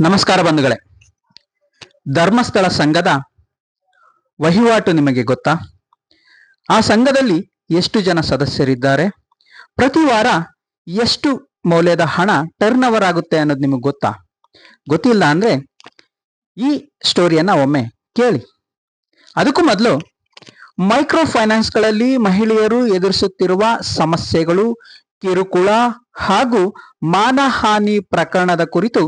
ನಮಸ್ಕಾರ ಬಂಧುಗಳೇ. ಧರ್ಮಸ್ಥಳ ಸಂಘದ ವಹಿವಾಟು ನಿಮಗೆ ಗೊತ್ತಾ? ಆ ಸಂಘದಲ್ಲಿ ಎಷ್ಟು ಜನ ಸದಸ್ಯರಿದ್ದಾರೆ? ಪ್ರತಿ ವಾರ ಎಷ್ಟು ಮೌಲ್ಯದ ಹಣ ಟರ್ನ್ ಓವರ್ ಆಗುತ್ತೆ ಅನ್ನೋದು ನಿಮಗೆ ಗೊತ್ತಾ? ಗೊತ್ತಿಲ್ಲ ಅಂದ್ರೆ ಈ ಸ್ಟೋರಿಯನ್ನ ಒಮ್ಮೆ ಕೇಳಿ. ಅದಕ್ಕೂ ಮೊದಲು ಮೈಕ್ರೋ ಫೈನಾನ್ಸ್ಗಳಲ್ಲಿ ಮಹಿಳೆಯರು ಎದುರಿಸುತ್ತಿರುವ ಸಮಸ್ಯೆಗಳು ಕಿರುಕುಳ ಹಾಗೂ ಮಾನಹಾನಿ ಪ್ರಕರಣದ ಕುರಿತು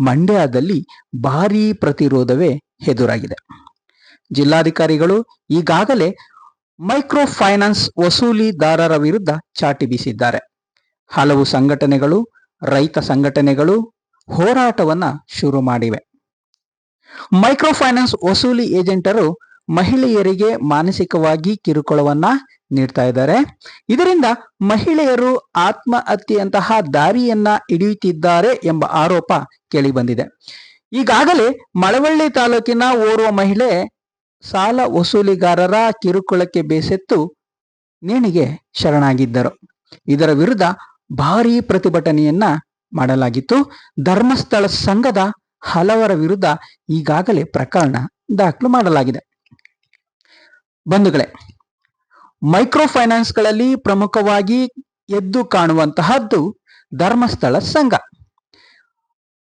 ಮಂಡ್ಯದಲ್ಲಿ ಭಾರೀ ಪ್ರತಿರೋಧವೇ ಎದುರಾಗಿದೆ. ಜಿಲ್ಲಾಧಿಕಾರಿಗಳು ಈಗಾಗಲೇ ಮೈಕ್ರೋ ಫೈನಾನ್ಸ್ ವಸೂಲಿದಾರರ ವಿರುದ್ಧ ಚಾಟಿ ಬೀಸಿದ್ದಾರೆ. ಹಲವು ಸಂಘಟನೆಗಳು, ರೈತ ಸಂಘಟನೆಗಳು ಹೋರಾಟವನ್ನ ಶುರು ಮಾಡಿವೆ. ಮೈಕ್ರೋ ಫೈನಾನ್ಸ್ ವಸೂಲಿ ಏಜೆಂಟರು ಮಹಿಳೆಯರಿಗೆ ಮಾನಸಿಕವಾಗಿ ಕಿರುಕುಳವನ್ನ ನೀಡ್ತಾ ಇದ್ದಾರೆ. ಇದರಿಂದ ಮಹಿಳೆಯರು ಆತ್ಮಹತ್ಯೆಯಂತಹ ದಾರಿಯನ್ನ ಹಿಡಿಯುತ್ತಿದ್ದಾರೆ ಎಂಬ ಆರೋಪ ಕೇಳಿ ಬಂದಿದೆ. ಈಗಾಗಲೇ ಮಳವಳ್ಳಿ ತಾಲೂಕಿನ ಓರ್ವ ಮಹಿಳೆ ಸಾಲ ವಸೂಲಿಗಾರರ ಕಿರುಕುಳಕ್ಕೆ ಬೇಸೆತ್ತು ನೇಣಿಗೆ ಶರಣಾಗಿದ್ದರು. ಇದರ ವಿರುದ್ಧ ಭಾರೀ ಪ್ರತಿಭಟನೆಯನ್ನ ಮಾಡಲಾಗಿತ್ತು. ಧರ್ಮಸ್ಥಳ ಸಂಘದ ಹಲವರ ವಿರುದ್ಧ ಈಗಾಗಲೇ ಪ್ರಕರಣ ದಾಖಲು ಮಾಡಲಾಗಿದೆ. ಬಂಧುಗಳೇ ಮೈಕ್ರೋ ಫೈನಾನ್ಸ್ಗಳಲ್ಲಿ ಪ್ರಮುಖವಾಗಿ ಎದ್ದು ಕಾಣುವಂತಹದ್ದು ಧರ್ಮಸ್ಥಳ ಸಂಘ.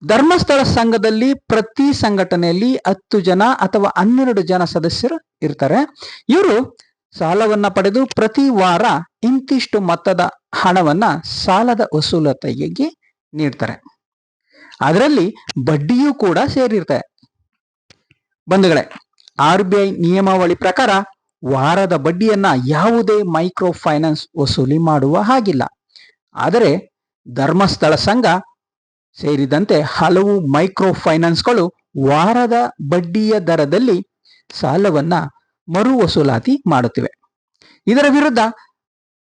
ಧರ್ಮಸ್ಥಳ ಸಂಘದಲ್ಲಿ ಪ್ರತಿ ಸಂಘಟನೆಯಲ್ಲಿ ಹತ್ತು ಜನ ಅಥವಾ ಹನ್ನೆರಡು ಜನ ಸದಸ್ಯರು ಇರ್ತಾರೆ. ಇವರು ಸಾಲವನ್ನ ಪಡೆದು ಪ್ರತಿ ವಾರ ಇಂತಿಷ್ಟು ಮೊತ್ತದ ಹಣವನ್ನ ಸಾಲದ ವಸೂಲತೆಗೆ ನೀಡ್ತಾರೆ. ಅದರಲ್ಲಿ ಬಡ್ಡಿಯೂ ಕೂಡ ಸೇರಿರ್ತಾರೆ ಬಂಧುಗಳೇ, ಆರ್ ಬಿ ಐ ನಿಯಮಾವಳಿ ಪ್ರಕಾರ ವಾರದ ಬಡ್ಡಿಯನ್ನ ಯಾವುದೇ ಮೈಕ್ರೋ ಫೈನಾನ್ಸ್ ವಸೂಲಿ ಮಾಡುವ ಹಾಗಿಲ್ಲ. ಆದರೆ ಧರ್ಮಸ್ಥಳ ಸಂಘ ಸೇರಿದಂತೆ ಹಲವು ಮೈಕ್ರೋ ಫೈನಾನ್ಸ್ಗಳು ವಾರದ ಬಡ್ಡಿಯ ದರದಲ್ಲಿ ಸಾಲವನ್ನ ಮರು ವಸೂಲಾತಿ ಮಾಡುತ್ತಿವೆ. ಇದರ ವಿರುದ್ಧ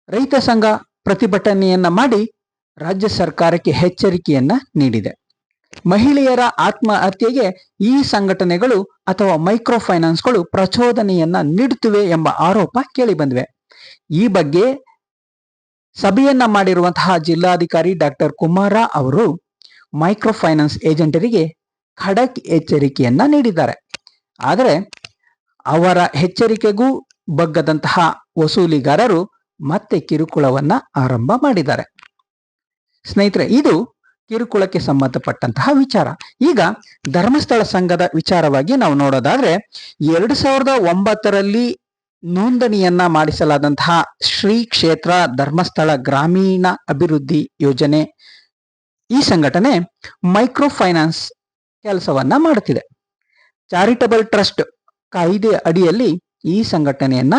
ರೈತ ಸಂಘ ಪ್ರತಿಭಟನೆಯನ್ನ ಮಾಡಿ ರಾಜ್ಯ ಸರ್ಕಾರಕ್ಕೆ ಎಚ್ಚರಿಕೆಯನ್ನ ನೀಡಿದೆ. ಮಹಿಳೆಯರ ಆತ್ಮಹತ್ಯೆಗೆ ಈ ಸಂಘಟನೆಗಳು ಅಥವಾ ಮೈಕ್ರೋ ಫೈನಾನ್ಸ್ಗಳು ಪ್ರಚೋದನೆಯನ್ನ ನೀಡುತ್ತಿವೆ ಎಂಬ ಆರೋಪ ಕೇಳಿ ಬಂದಿವೆ. ಈ ಬಗ್ಗೆ ಸಭೆಯನ್ನ ಮಾಡಿರುವಂತಹ ಜಿಲ್ಲಾಧಿಕಾರಿ ಡಾಕ್ಟರ್ ಕುಮಾರ ಅವರು ಮೈಕ್ರೋ ಫೈನಾನ್ಸ್ ಏಜೆಂಟರಿಗೆ ಖಡಕ್ ಎಚ್ಚರಿಕೆಯನ್ನ ನೀಡಿದ್ದಾರೆ. ಆದರೆ ಅವರ ಎಚ್ಚರಿಕೆಗೂ ಬಗ್ಗದಂತಹ ವಸೂಲಿಗಾರರು ಮತ್ತೆ ಕಿರುಕುಳವನ್ನ ಆರಂಭ ಮಾಡಿದ್ದಾರೆ. ಸ್ನೇಹಿತರೆ, ಇದು ಕಿರುಕುಳಕ್ಕೆ ಸಂಬಂಧಪಟ್ಟಂತಹ ವಿಚಾರ. ಈಗ ಧರ್ಮಸ್ಥಳ ಸಂಘದ ವಿಚಾರವಾಗಿ ನಾವು ನೋಡೋದಾದ್ರೆ, ಎರಡು ಸಾವಿರದ ಒಂಬತ್ತರಲ್ಲಿ ನೋಂದಣಿಯನ್ನ ಮಾಡಿಸಲಾದಂತಹ ಶ್ರೀ ಕ್ಷೇತ್ರ ಧರ್ಮಸ್ಥಳ ಗ್ರಾಮೀಣ ಅಭಿವೃದ್ಧಿ ಯೋಜನೆ ಈ ಸಂಘಟನೆ ಮೈಕ್ರೋ ಫೈನಾನ್ಸ್ ಕೆಲಸವನ್ನ ಮಾಡುತ್ತಿದೆ. ಚಾರಿಟಬಲ್ ಟ್ರಸ್ಟ್ ಕಾಯ್ದೆ ಅಡಿಯಲ್ಲಿ ಈ ಸಂಘಟನೆಯನ್ನ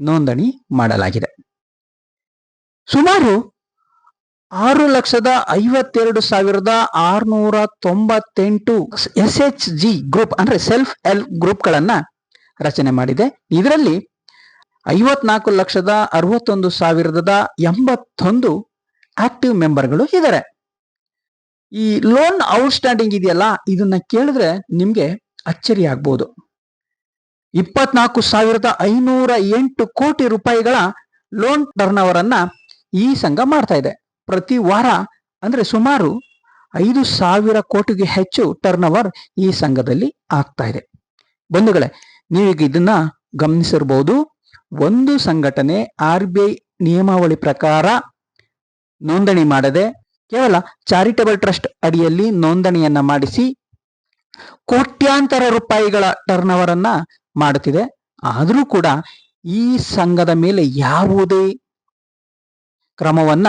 ನೋಂದಣಿ ಮಾಡಲಾಗಿದೆ. ಸುಮಾರು ಆರು ಲಕ್ಷದ ಐವತ್ತೆರಡು ಸಾವಿರದ ಆರುನೂರ ತೊಂಬತ್ತೆಂಟು ಎಸ್ ಎಚ್ ಜಿ ಗ್ರೂಪ್ ಅಂದ್ರೆ ಸೆಲ್ಫ್ ಹೆಲ್ಪ್ ಗ್ರೂಪ್ಗಳನ್ನ ರಚನೆ ಮಾಡಿದೆ. ಇದರಲ್ಲಿ ಐವತ್ನಾಲ್ಕು ಲಕ್ಷದ ಅರವತ್ತೊಂದು ಸಾವಿರದ ಎಂಬತ್ತೊಂದು ಆಕ್ಟಿವ್ ಮೆಂಬರ್ಗಳು ಇದ್ದಾರೆ ಈ ಲೋನ್ ಔಟ್ಸ್ಟ್ಯಾಂಡಿಂಗ್ ಇದೆಯಲ್ಲ, ಇದನ್ನ ಕೇಳಿದ್ರೆ ನಿಮ್ಗೆ ಅಚ್ಚರಿ ಆಗ್ಬೋದು. ಇಪ್ಪತ್ನಾಲ್ಕು ಸಾವಿರದ ಐನೂರ ಎಂಟು ಕೋಟಿ ರೂಪಾಯಿಗಳ ಲೋನ್ ಟರ್ನ್ ಅವರನ್ನ ಈ ಸಂಘ ಮಾಡ್ತಾ ಇದೆ. ಪ್ರತಿ ವಾರ, ಅಂದ್ರೆ ಸುಮಾರು ಐದು ಸಾವಿರ ಕೋಟಿಗೆ ಹೆಚ್ಚು ಟರ್ನ್ ಓವರ್ ಈ ಸಂಘದಲ್ಲಿ ಆಗ್ತಾ ಇದೆ. ಬಂಧುಗಳೇ, ನೀವೀಗ ಇದನ್ನ ಗಮನಿಸಿರ್ಬೋದು. ಒಂದು ಸಂಘಟನೆ ಆರ್ ಬಿ ಐ ನಿಯಮಾವಳಿ ಪ್ರಕಾರ ನೋಂದಣಿ ಮಾಡದೆ, ಕೇವಲ ಚಾರಿಟಬಲ್ ಟ್ರಸ್ಟ್ ಅಡಿಯಲ್ಲಿ ನೋಂದಣಿಯನ್ನ ಮಾಡಿಸಿ, ಕೋಟ್ಯಾಂತರ ರೂಪಾಯಿಗಳ ಟರ್ನ್ ಓವರ್ ಅನ್ನ ಮಾಡುತ್ತಿದೆ. ಆದರೂ ಕೂಡ ಈ ಸಂಘದ ಮೇಲೆ ಯಾವುದೇ ಕ್ರಮವನ್ನ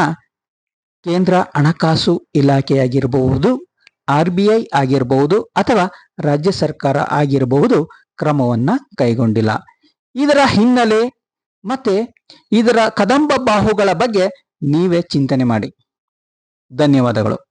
ಕೇಂದ್ರ ಹಣಕಾಸು ಇಲಾಖೆಯಾಗಿರಬಹುದು, ಆರ್ ಬಿ ಐ ಆಗಿರಬಹುದು ಅಥವಾ ರಾಜ್ಯ ಸರ್ಕಾರ ಆಗಿರಬಹುದು ಕ್ರಮವನ್ನ ಕೈಗೊಂಡಿಲ್ಲ. ಇದರ ಹಿನ್ನೆಲೆ ಮತ್ತೆ ಇದರ ಕದಂಬ ಬಾಹುಗಳ ಬಗ್ಗೆ ನೀವೇ ಚಿಂತನೆ ಮಾಡಿ. ಧನ್ಯವಾದಗಳು.